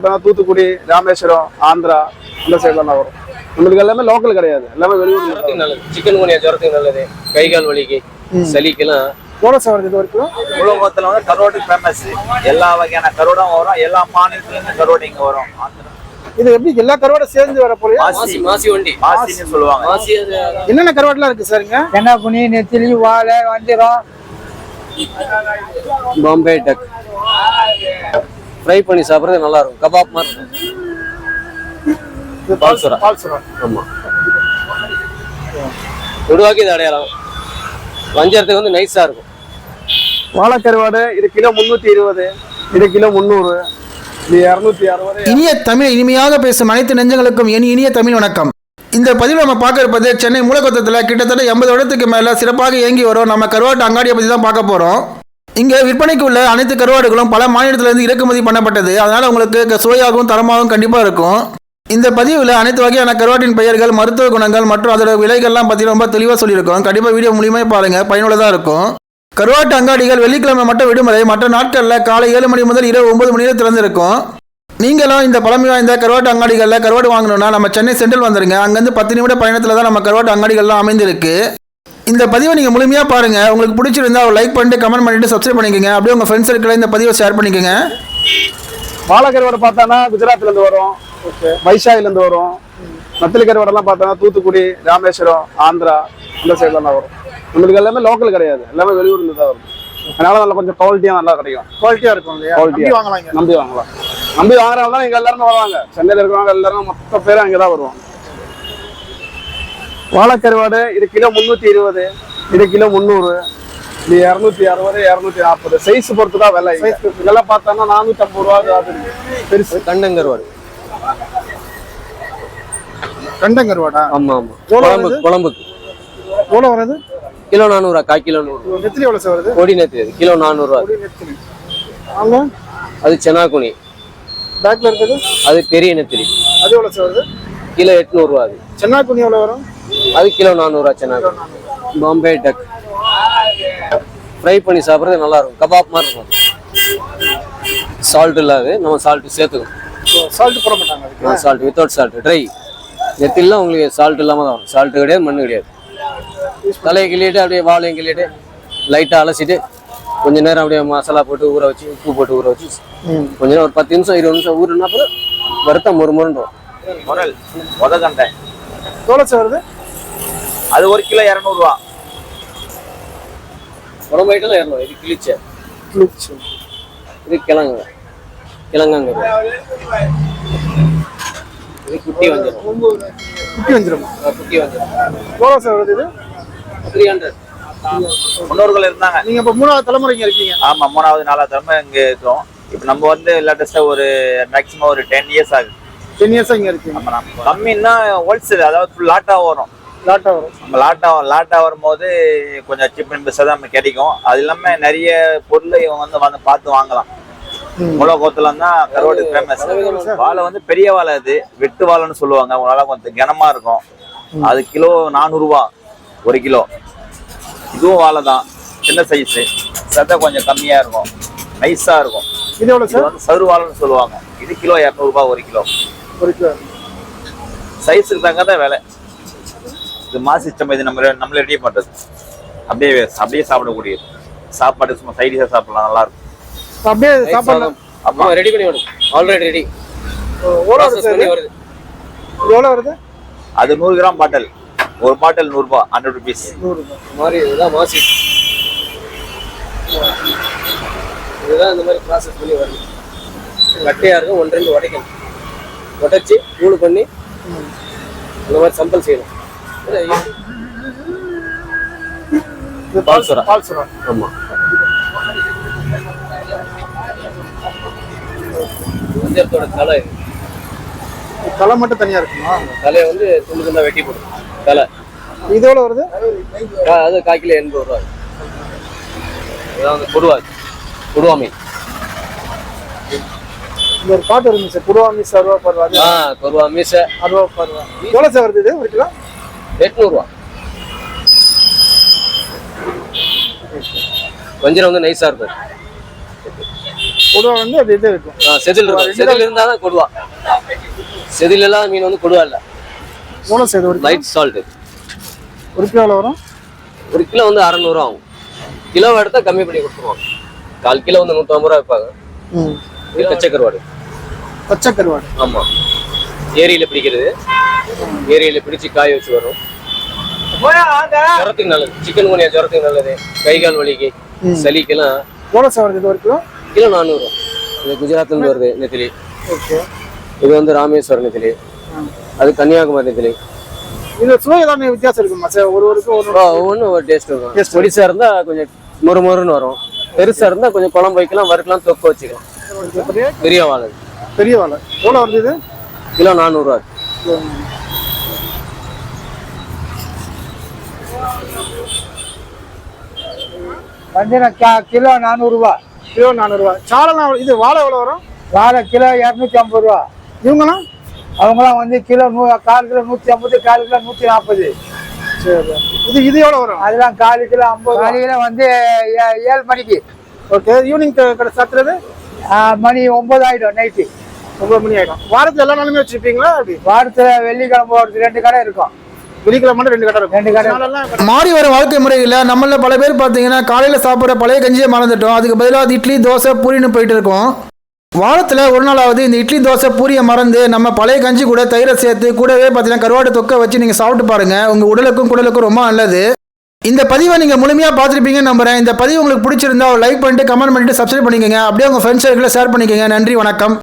இப்போ தூத்துக்குடி ராமேஸ்வரம் ஆந்திரா அந்த சைட்லாம் தான் வரும். நம்மளுக்கு எல்லாமே லோக்கல் கிடையாது. எல்லாமே வெளியூர் நல்லது. சிக்கன் குனியா ஜுரத்துக்கு நல்லது. கை கால் வலிக்கு சளிக்கெல்லாம். வருது இது வரைக்கும் உலகத்துல வந்து கரோடு ஃபேமஸ் எல்லா வகையான கரோடும் வரும். எல்லா மாநிலத்துலயும் கரோடு இங்க வரும். இது எப்படி எல்லா கருவாடை சேர்ந்து வர போலியா? மாசி மாசி. வண்டி. மாசின்னு சொல்லுவாங்க. மாசி என்னென்ன கருவாடுலாம் இருக்கு சார் இங்க? என்ன புனி நெத்திலி வாழை வஞ்சிரம். பாம்பே டக். ஃப்ரை பண்ணி சாப்பிட்றது நல்லா இருக்கும் கபாப் மாதிரி இருக்கும். பால்சுரா ஆமா. கொடுவாக்கி இது அடையாளம். வஞ்சரத்துக்கு வந்து நைஸா இருக்கும். வாழைக்கருவாடு இது கிலோ முந்நூற்றி இருபது இது கிலோ முந்நூறு இது இரநூத்தி அறுபது. இனிய தமிழ் இனிமையாக பேசும் அனைத்து நெஞ்சங்களுக்கும் என் இனிய தமிழ் வணக்கம். இந்த பதிவில் நம்ம பார்க்க இருப்பது சென்னை மூலக்கொத்தத்தில் கிட்டத்தட்ட எண்பது வருடத்துக்கு மேலே சிறப்பாக இயங்கி வரும் நம்ம கருவாட்டு அங்காடியை பற்றி தான் பார்க்க போகிறோம் இங்கே விற்பனைக்கு உள்ள அனைத்து கருவாடுகளும் பல மாநிலத்திலிருந்து இறக்குமதி பண்ணப்பட்டது. அதனால் உங்களுக்கு க- சுவையாகவும் தரமாகவும் கண்டிப்பாக இருக்கும். இந்த பதிவில் அனைத்து வகையான கருவாட்டின் பெயர்கள் மருத்துவ குணங்கள் மற்றும் அதோட விலைகள்லாம் பற்றி ரொம்ப தெளிவாக சொல்லியிருக்கோம். கண்டிப்பாக வீடியோ மூலியமாக பாருங்கள் பயனுள்ளதாக இருக்கும். கருவாட்டு அங்காடிகள் வெள்ளிக்கிழமை மட்டும் விடுமுறை மற்ற நாட்களில் காலை ஏழு மணி முதல் இரவு ஒன்பது மணி வரை திறந்திருக்கும். நீங்களும் இந்த பழமை வாய்ந்த கருவாட்டு அங்காடிகளில் கருவாடு வாங்கணும்னா நம்ம சென்னை சென்ட்ரல் வந்துருங்க. அங்கேருந்து பத்து நிமிட பயணத்தில் தான் நம்ம கருவாட்டு அங்காடிகள்லாம் அமைந்திருக்கு. இந்த பதிவை நீங்கள் முழுமையாக பாருங்கள் உங்களுக்கு பிடிச்சிருந்தா ஒரு லைக் பண்ணிட்டு கமெண்ட் பண்ணிட்டு சப்ஸ்கிரைப் பண்ணிக்கோங்க. அப்படியே உங்கள் ஃப்ரெண்ட்ஸ் இருக்கிற இந்த பதிவை ஷேர் பண்ணிக்கோங்க. வாழைக்கருவாடு பார்த்தானா குஜராத்லேருந்து வரும். வைஷாகிலேருந்து வரும். நத்தலி கருவாடெல்லாம் பார்த்தோன்னா தூத்துக்குடி ராமேஸ்வரம் ஆந்திரா அந்த சைட்லாம் வரும். நம்மளுக்கு எல்லாமே லோக்கல் கிடையாது. எல்லாமே வெளியூர்ல தான் வரும். அதனால நல்லா கொஞ்சம் குவாலிட்டியாக நல்லா கிடைக்கும். குவாலிட்டியா இருக்கும் இல்லையா. நம்பி வாங்கலாம் நம்பி வாங்கலாம். நம்பி வாங்குறவங்க தான் இங்க எல்லாருமே வருவாங்க. சென்னையில் இருக்கிறவங்க எல்லாரும் மொத்த பேரும் அங்கே தான் வருவாங்க. வாழைக்கருவாடு இது கிலோ முந்நூற்றி இருபது இது கிலோ முந்நூறு இது இரநூத்தி அறுபது இரநூத்தி நாற்பது. சைஸ் பொறுத்து தான் விலை. இதெல்லாம் பார்த்தோன்னா நானூற்றி ஐம்பது ரூபா அது. பெருசு. கண்டங்கருவாடு கண்டங்கருவாடா ஆமா ஆமா. குழம்பு குழம்புக்கு எவ்வளோ வருது? கிலோ நானூறுரூவா கால் கிலோ நூறு. நெத்திலி எவ்வளோ சார் வருது? கொடி நேற்று கிலோ நானூறுரூவா நெத்திலி ஆமா அது செனாகுனி. பேக்ல இருக்குது? அது பெரிய நெத்திலி. அது எவ்வளோ சார் வருது? கிலோ எட்நூறுரூவா அது. சென்னா குனி எவ்வளோ வரும்? அது கிலோ செனாகுனி பாம்பே டக் ஃப்ரை பண்ணி சாப்பிட்றது நல்லா இருக்கும் கபாப் மாதிரி இருக்கும். சால்ட் இல்லாது. நம்ம சால்ட் சேர்த்துக்கணும். சால்ட் போட மாட்டாங்க சால்ட் வித்தவுட் சால்ட் ட்ரை நெத்திலாம் உங்களுக்கு சால்ட் இல்லாமல் தான் வரும். சால்ட் கிடையாது மண்ணு கிடையாது. தலையை கிள்ளிட்டு அப்படியே வாழையும் கிள்ளிட்டு லைட்டாக அலசிட்டு கொஞ்ச நேரம் அப்படியே மசாலா போட்டு ஊற வச்சு உப்பு போட்டு ஊற வச்சு கொஞ்ச நேரம் ஒரு பத்து நிமிஷம் இருபது நிமிஷம் ஊறுனா அப்புறம் வறுத்தம் ஒரு முருன்றோம் முரல் உதகண்டை சார் வருது. அது ஒரு கிலோ இரநூறுவா. குழம்பு ஐட்டம் ஏறணும் இது கிழிச்ச இது கிழங்கு. கிழங்காங்க இது குட்டி வஞ்சிரம். குட்டி வந்துடும் குட்டி வஞ்சிரம். எவ்வளோ சார் வருது இது? Three hundred. முன்னோர்கள் இருந்தாங்க. நீங்க இப்போ மூணாவது தலைமுறை இங்க இருக்கீங்க. ஆமா மூணாவது நாலாவது தலைமை இங்க இருக்கோம் இப்போ நம்ம வந்து லேட்டஸ்டா ஒரு மேக்ஸிமம் ஒரு டென் இயர்ஸ் ஆகுது. டென் இயர்ஸா இங்க இருக்கீங்க. நம்ம நம்ம கம்மின்னா ஹோல்சேல் அதாவது ஃபுல் லாட்டா வரும். லாட்டா வரும். நம்ம லாட்டா லாட்டா வரும்போது கொஞ்சம் சீப் பெஸ்ட்டாக தான் கிடைக்கும். அது இல்லாம நிறைய பொருளை இவங்க வந்து வந்து பார்த்து வாங்கலாம். முளகோத்துல தான் கருவாடு ஃபேமஸ் வாழை வந்து பெரிய வாழை அது. வெட்டு வாழைன்னு சொல்லுவாங்க. உங்களால கொஞ்சம் கனமா இருக்கும். அது கிலோ நானூறுரூவா ஒரு கிலோ. இதுவும் வாழை தான். சின்ன சைஸு சதை கொஞ்சம் கம்மியா இருக்கும். நைஸா இருக்கும். இது எவ்வளோ சார் வந்து சரு வாழைன்னு சொல்லுவாங்க. இது கிலோ இரநூறுபா ஒரு கிலோ. ஒரு கிலோ. சைஸுக்கு தாங்க தான் விலை. இது மாசிச்சம் இது நம்ம நம்மள ரெடி பண்றது. அப்படியே அப்படியே சாப்பிடக்கூடியது சாப்பாடு சும்மா சைடிஷா சாப்பிடலாம் நல்லா இருக்கும் அப்படியே சாப்பாடு ஆமா. ரெடி பண்ணி விடும் ஆல்ரெடி ரெடி எவ்வளோ வருது. எவ்வளோ வருது? அது நூறு கிராம் பாட்டில். ஒரு பாட்டில் நூறு ரூபாய் ஹண்ட்ரட் ருபீஸ் நூறு மாதிரி இதுதான் மாசி. இதுதான் இந்த மாதிரி ப்ராசஸ் பண்ணி வருது. கட்டையா இருக்கும் ஒன்று ரெண்டு உடைக்கணும் உடைச்சி தூள் பண்ணி இந்த மாதிரி சம்பல் செய்யணும். பால் சுறா. பால் சுறா ஆமா. வஞ்சரத்தோட தலை. தலை மட்டும் தனியா இருக்குமா? தலையை வந்து துண்டு துண்டா வெட்டி போடும் தலை. இது எவ்வளோ வருது? அது கால் கிலோ எண்பது ரூபா இதான் வந்து கொடுவா கொடுவா மீன். இந்த ஒரு பாட்டு இருந்துச்சு. சார் குருவாமி சர்வா பருவா ஆ மீசை அருவா பருவா. எவ்வளோ சார் வருது இது? ஒரு கிலோ? எட்நூறுவா. வஞ்சிரம் வந்து நைஸா இருக்கும். கொடுவா வந்து அது இது இருக்கும். செதில் இருக்கும். செதில் இருந்தால் தான் கொடுவா. செதில் இல்லாத மீன் வந்து கொடுவா இல்லை. எவ்வளோ சார் இது ஒரு லைட் சால்ட்டு ஒரு கிலோ வரும்? ஒரு கிலோ வந்து அறநூறுவா ஆகும். கிலோ எடுத்தால் கம்மி பண்ணி கொடுத்துருவாங்க. கால் கிலோ வந்து நூற்றம்பது ரூபா வைப்பாங்க பச்சை கருவாடு. பச்சை கருவாடு. ஆமாம் ஏரியில் பிடிக்கிறது. ஏரியில் பிடிச்சு காய வச்சு வரும் ஜுரத்துக்கு நல்லது. சிக்கன் குனியா ஜுரத்துக்கு நல்லது. கை கால் வலிக்கு. சளிக்கெல்லாம் எவ்வளோ சார் வருது ஒரு கிலோ? கிலோ நானூறு. இது குஜராத்லேருந்து வருது நெத்திலி. ஓகே. இது வந்து ராமேஸ்வரம் நெத்திலி. அது கன்னியாகுமரி நெத்திலி. இது சுவை ஏதாவது வித்தியாசம் இருக்குமா சார்? ஒரு ஒருக்கு ஒரு ஒவ்வொன்றும் ஒரு டேஸ்ட் இருக்கும் Taste பொடிசா இருந்தால் கொஞ்சம் மொறு மொறுன்னு வரும். பெருசா இருந்தால் கொஞ்சம் குழம்பு வைக்கலாம் வறுக்கலாம் தொக்க வச்சுக்கலாம். பெரிய பெரிய வாழை. பெரிய வாழை. எவ்வளோ வருது இது? கிலோ நானூறுரூவா வஞ்சிரம் கிலோ நானூறுரூவா கிலோ நானூறுரூவா சாலெல்லாம் இது வாழை எவ்வளோ வரும்? வாழை கிலோ இரநூத்தி ஐம்பது ரூபா. இவங்கலாம் அவங்களாம் வந்து கிலோ நூ கால் கிலோ நூற்றி ஐம்பது கால் கிலோ நூற்றி நாற்பது. சரி. இது இது எவ்வளோ வரும்? அதெல்லாம் கால் கிலோ ஐம்பது கால் கிலோ வந்து ஏ- ஏழு மணிக்கு. ஓகே ஈவினிங் கடை சாத்துறது? மணி ஒம்பது ஆகிடும் நைட்டு ஒன்பது மணி ஆகிடும் வாரத்தில் எல்லா நாளுமே வச்சுருப்பீங்களா அப்படி வாரத்தில் வெள்ளிக்கிழமை ஒரு ரெண்டு கடை இருக்கும். மாறி வர வாழ்க்கை முறையில் நம்மள பல பேர் பார்த்தீங்கன்னா காலையில் சாப்பிட்ற பழைய கஞ்சியை மறந்துட்டோம். அதுக்கு பதிலாக அது இட்லி தோசை பூரின்னு போயிட்டு இருக்கோம். வாரத்தில் ஒரு நாளாவது இந்த இட்லி தோசை பூரியை மறந்து நம்ம பழைய கஞ்சி கூட தயிரை சேர்த்து கூடவே பார்த்தீங்கன்னா கருவாடு தொக்க வச்சு நீங்கள் சாப்பிட்டு பாருங்க. உங்கள் உடலுக்கும் குடலுக்கும் ரொம்ப நல்லது. இந்த பதிவை நீங்கள் முழுமையாக பார்த்துருப்பீங்கன்னு நம்புறேன். இந்த பதிவு உங்களுக்கு பிடிச்சிருந்தா ஒரு லைக் பண்ணிட்டு கமெண்ட் பண்ணிட்டு சப்ஸ்கிரைப் பண்ணிக்கோங்க. அப்படியே உங்கள் ஃப்ரெண்ட்ஸ் சர்க்கிளில் ஷேர் பண்ணிக்கோங்க. நன்றி வணக்கம்.